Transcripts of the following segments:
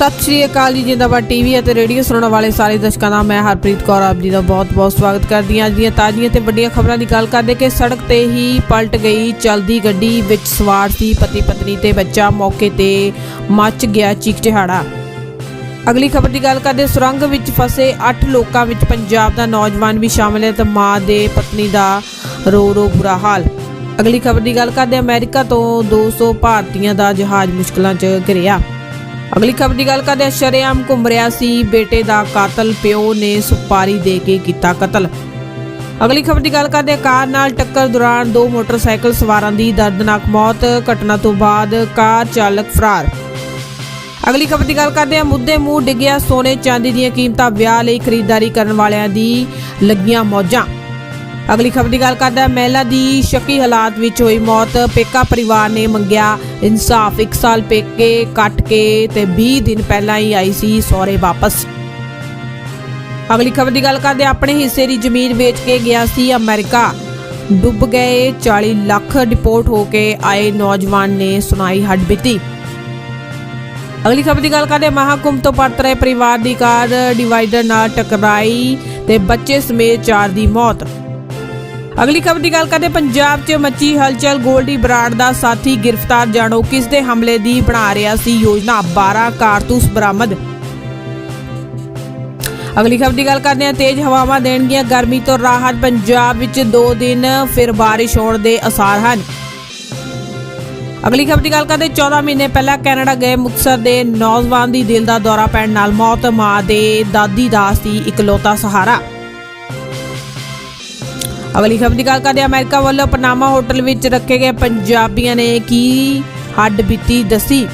ਸਤਿ ਸ਼੍ਰੀ ਅਕਾਲ ਜੀ, ਜਿੰਦਾਬਾਦ ਟੀਵੀ ਅਤੇ ਰੇਡੀਓ ਸੁਣਨ ਵਾਲੇ ਸਾਰੇ ਦਰਸ਼ਕਾਂ ਦਾ, ਮੈਂ ਹਰਪ੍ਰੀਤ ਕੌਰ, ਆਪ ਜੀ ਦਾ ਬਹੁਤ-ਬਹੁਤ ਸਵਾਗਤ ਕਰਦੀ ਹਾਂ। ਅੱਜ ਦੀਆਂ ਤਾਜ਼ੀਆਂ ਤੇ ਵੱਡੀਆਂ ਖਬਰਾਂ ਦੀ ਗੱਲ ਕਰਦੇ ਕਿ ਸੜਕ ਤੇ ਹੀ ਪਲਟ ਗਈ ਚਲਦੀ ਗੱਡੀ ਵਿੱਚ ਸਵਾਰ ਸੀ ਪਤੀ ਪਤਨੀ ਤੇ ਬੱਚਾ। ਮੌਕੇ ਤੇ ਮੱਚ ਗਿਆ ਚੀਕ ਚਿਹਾੜਾ ਅਗਲੀ ਖਬਰ ਦੀ ਗੱਲ ਕਰਦੇ, ਸੁਰੰਗ ਵਿੱਚ ਫਸੇ 8 ਲੋਕਾਂ ਵਿੱਚ ਪੰਜਾਬ ਦਾ ਨੌਜਵਾਨ ਵੀ ਸ਼ਾਮਲ ਹੈ ਤੇ ਮਾਂ ਦੇ ਪਤਨੀ ਦਾ ਰੋ ਰੋ ਬੁਰਾ ਹਾਲ। ਅਗਲੀ ਖਬਰ ਦੀ ਗੱਲ ਕਰਦੇ ਅਮਰੀਕਾ ਤੋਂ 200 ਭਾਰਤੀਆਂ ਦਾ ਜਹਾਜ਼ ਮੁਸ਼ਕਲਾਂ 'ਚ ਘਿਰਿਆ। ਅਗਲੀ ਖਬਰ ਦੀ ਗੱਲ ਕਰਦੇ ਹਾਂ, ਸ਼ਰੇਆਮ ਘੁੰਮ ਰਿਹਾ ਸੀ। ਬੇਟੇ ਦਾ ਕਾਤਲ ਪਿਓ ਨੇ ਸੁਪਾਰੀ ਦੇ ਕੇ ਕੀਤਾ ਕਤਲ। ਅਗਲੀ ਖਬਰ ਦੀ ਗੱਲ ਕਰਦੇ ਕਾਰ ਨਾਲ ਟੱਕਰ ਦੌਰਾਨ ਦੋ ਮੋਟਰਸਾਈਕਲ ਸਵਾਰਾਂ ਦੀ ਦਰਦਨਾਕ ਮੌਤ ਘਟਨਾ ਤੋਂ ਬਾਅਦ ਕਾਰ ਚਾਲਕ ਫਰਾਰ। ਅਗਲੀ ਖਬਰ ਦੀ ਗੱਲ ਕਰਦੇ ਹਾਂ। ਮੁੱਦੇ ਮੂੰਹ ਡਿੱਗਿਆ ਸੋਨੇ ਚਾਂਦੀ ਦੀਆਂ ਕੀਮਤਾਂ ਵਿਆਹ ਲਈ ਖਰੀਦਦਾਰੀ ਕਰਨ ਵਾਲਿਆਂ ਦੀ ਲੱਗੀਆਂ ਮੌਜਾਂ। ਅਗਲੀ ਖਬਰ ਦੀ ਗੱਲ ਕਰਦਾ ਮਹਿਲਾ ਦੀ ਸ਼ੱਕੀ ਹਾਲਾਤ ਵਿੱਚ ਹੋਈ ਮੌਤ। ਪੇਕਾ ਪਰਿਵਾਰ ਨੇ ਮੰਗਿਆ ਇਨਸਾਫ। 1 ਸਾਲ ਪੇਕੇ ਕੱਟ ਕੇ ਤੇ 20 ਦਿਨ ਪਹਿਲਾਂ ਹੀ ਆਈ ਸੀ ਸਹੁਰੇ ਵਾਪਸ। ਅਗਲੀ ਖਬਰ ਦੀ ਗੱਲ ਕਰਦੇ ਆਪਣੇ ਹਿੱਸੇ ਦੀ ਜ਼ਮੀਨ ਵੇਚ ਕੇ ਗਿਆ ਸੀ ਅਮਰੀਕਾ। ਡੁੱਬ ਗਏ 40 ਲੱਖ ਡਿਪੋਰਟ ਹੋ ਕੇ ਆਏ ਨੌਜਵਾਨ ਨੇ ਸੁਣਾਈ ਹੱਡਬੀਤੀ ਅਗਲੀ ਖਬਰ ਦੀ ਗੱਲ ਕਰਦੇ ਮਹਾਕੁੰਭ ਤੋਂ ਪਰਤ ਰਹੇ ਪਰਿਵਾਰ ਦੀ ਕਾਰ ਡਿਵਾਈਡਰ ਨਾਲ ਟਕਰਾਈ ਤੇ ਬੱਚੇ ਸਮੇਤ ਚਾਰ ਦੀ ਮੌਤ। ਅਗਲੀ ਖਬਰ ਦੀ ਗੱਲ ਕਰਦੇ ਪੰਜਾਬ 'ਚ ਮੱਚੀ ਹਲਚਲ ਗੋਲਡੀ ਬਰਾੜ ਦਾ ਸਾਥੀ ਗ੍ਰਿਫਤਾਰ ਜਾਣੋ। ਕਿਸ ਦੇ ਹਮਲੇ ਦੀ ਬਣਾ ਰਿਹਾ ਸੀ ਯੋਜਨਾ? 12 ਕਾਰਤੂਸ ਬਰਾਮਦ। ਅਗਲੀ ਖਬਰ ਦੀ ਗੱਲ ਕਰਦੇ ਹਾਂ। ਤੇਜ਼ ਹਵਾਵਾਂ ਦੇਣਗੀਆਂ। ਗਰਮੀ ਤੋਂ ਰਾਹਤ। ਪੰਜਾਬ ਵਿੱਚ 2 ਦਿਨ ਫਿਰ ਬਾਰਿਸ਼ ਹੋਣ ਦੇ ਅਸਾਰ ਹਨ। ਅਗਲੀ ਖਬਰ ਦੀ ਗੱਲ ਕਰਦੇ ਹਾਂ, 14 ਮਹੀਨੇ ਪਹਿਲਾਂ ਕੈਨੇਡਾ ਗਏ ਮੁਕਤਸਰ ਦੇ ਨੌਜਵਾਨ ਦੀ ਦਿਲ ਦਾ ਦੌਰਾ ਪੈਣ ਨਾਲ ਮੌਤ। ਮਾਂ ਦੇ ਦਾਦੀ ਦਾ ਸੀ ਇਕਲੌਤਾ ਸਹਾਰਾ। ਅਗਲੀ ਖਬਰ ਦੀ ਗੱਲ ਕਰਦੇ ਹਾਂ, ਅਮਰੀਕਾ ਵੱਲੋਂ ਪਨਾਮਾ ਹੋਟਲ ਵਿੱਚ ਰੱਖੇ ਗਏ ਪੰਜਾਬੀਆਂ ਨੇ ਕੀ ਹੱਡ ਬੀਤੀ ਦੱਸੀ?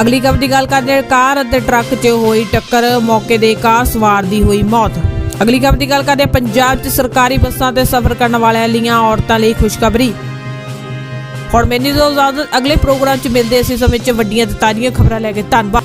ਅਗਲੀ ਖਬਰ ਦੀ ਗੱਲ ਕਰਦੇ ਕਾਰ ਅਤੇ ਟਰੱਕ 'ਚ ਹੋਈ ਟੱਕਰ ਮੌਕੇ ਦੇ ਕਾਰ ਸਵਾਰ ਦੀ ਹੋਈ ਮੌਤ। ਅਗਲੀ ਖਬਰ ਦੀ ਗੱਲ ਕਰਦੇ ਪੰਜਾਬ 'ਚ ਸਰਕਾਰੀ ਬੱਸਾਂ ਤੇ ਸਫ਼ਰ ਕਰਨ ਵਾਲਿਆਂ ਲਈਆਂ ਔਰਤਾਂ ਲਈ ਖੁਸ਼ਖਬਰੀ। ਹੁਣ ਮੈਨੂੰ ਇਜਾਜ਼ਤ ਅਗਲੇ ਪ੍ਰੋਗਰਾਮ 'ਚ ਮਿਲਦੇ ਇਸੇ ਸਮੇਂ 'ਚ ਵੱਡੀਆਂ ਤੇ ਤਾਜ਼ੀਆਂ ਖਬਰਾਂ ਲੈ ਕੇ ਧੰਨਵਾਦ।